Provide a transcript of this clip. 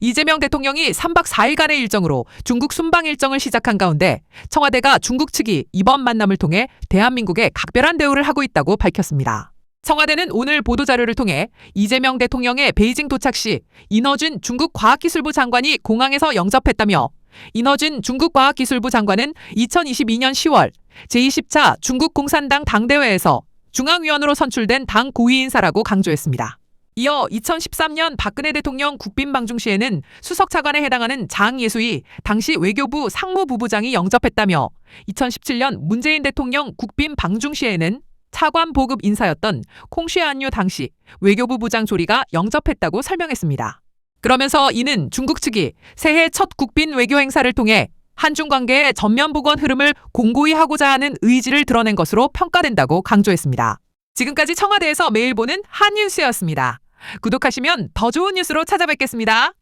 이재명 대통령이 3박 4일간의 일정으로 중국 순방 일정을 시작한 가운데 청와대가 중국 측이 이번 만남을 통해 대한민국에 각별한 대우를 하고 있다고 밝혔습니다. 청와대는 오늘 보도자료를 통해 이재명 대통령의 베이징 도착 시 인어준 중국 과학기술부 장관이 공항에서 영접했다며 인어준 중국 과학기술부 장관은 2022년 10월 제20차 중국 공산당 당대회에서 중앙위원으로 선출된 당 고위 인사라고 강조했습니다. 이어 2013년 박근혜 대통령 국빈 방중 시에는 수석 차관에 해당하는 장예수이 당시 외교부 상무부부장이 영접했다며 2017년 문재인 대통령 국빈 방중 시에는 차관 보급 인사였던 콩쉐안유 당시 외교부 부장 조리가 영접했다고 설명했습니다. 그러면서 이는 중국 측이 새해 첫 국빈 외교 행사를 통해 한중 관계의 전면 복원 흐름을 공고히 하고자 하는 의지를 드러낸 것으로 평가된다고 강조했습니다. 지금까지 청와대에서 매일 보는 한뉴스였습니다. 구독하시면 더 좋은 뉴스로 찾아뵙겠습니다.